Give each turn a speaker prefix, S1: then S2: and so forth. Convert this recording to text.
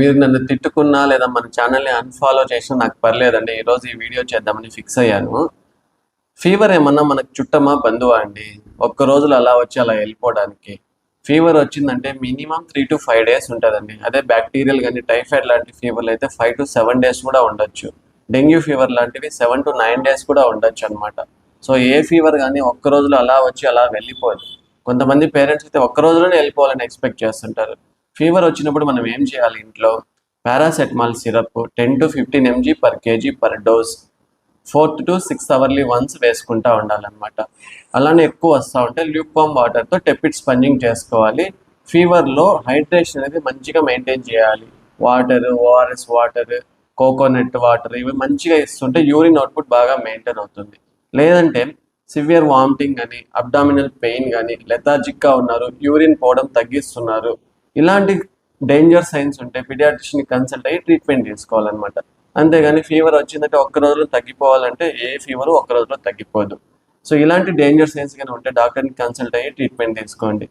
S1: మీరు నన్ను తిట్టుకున్నా లేదా మన ఛానల్ని అన్ఫాలో చేసినా నాకు పర్లేదండి. ఈరోజు ఈ వీడియో చేద్దామని ఫిక్స్ అయ్యాను. ఫీవర్ ఏమన్నా మనకు చుట్టమా బంధువా అండి? ఒక్క రోజులో అలా వచ్చి అలా వెళ్ళిపోవడానికి. ఫీవర్ వచ్చిందంటే minimum three to five days ఉంటుందండి. అదే బ్యాక్టీరియల్ కానీ టైఫాయిడ్ లాంటి ఫీవర్లు అయితే ఫైవ్ టు సెవెన్ డేస్ కూడా ఉండొచ్చు. డెంగ్యూ ఫీవర్ లాంటివి సెవెన్ టు నైన్ డేస్ కూడా ఉండొచ్చు అనమాట సో ఏ ఫీవర్ కానీ ఒక్క రోజులో అలా వచ్చి అలా వెళ్ళిపోదు. కొంతమంది పేరెంట్స్ అయితే ఒక్క రోజులోనే వెళ్ళిపోవాలని ఎక్స్పెక్ట్ చేస్తుంటారు. ఫీవర్ వచ్చినప్పుడు మనం ఏం చేయాలి ఇంట్లో? Paracetamol syrup ten to fifteen mg per kg per dose fourth to six hourly once వేసుకుంటా ఉండాలన్నమాట. అలానే ఎక్కువ వస్తూ ఉంటే ల్యూక్వామ్ వాటర్తో టెపిడ్ స్పంజింగ్ చేసుకోవాలి. ఫీవర్లో హైడ్రేషన్ అనేది మంచిగా మెయింటైన్ చేయాలి. Water ORS water coconut water ఇవి మంచిగా ఇస్తుంటే యూరిన్ అవుట్పుట్ బాగా మెయింటైన్ అవుతుంది. లేదంటే సివియర్ వామిటింగ్ కానీ అబ్డామినల్ పెయిన్ కానీ లెథాజిక్గా ఉన్నారు యూరిన్ పోవడం తగ్గిస్తున్నారు. ఇలాంటి డేంజర్ సైన్స్ ఉంటే పిడియాట్రిషియన్ కన్సల్ట్ అయ్యి ట్రీట్మెంట్ తీసుకోవాలన్నమాట అంతేగాని ఫీవర్ వచ్చిందంటే ఒక్క రోజులో తగ్గిపోవాలంటే ఏ ఫీవర్ ఒక్క రోజులో తగ్గిపోదు. సో ఇలాంటి డేంజర్ సైన్స్ కానీ ఉంటే డాక్టర్ని కన్సల్ట్ అయ్యి ట్రీట్మెంట్ తీసుకోండి.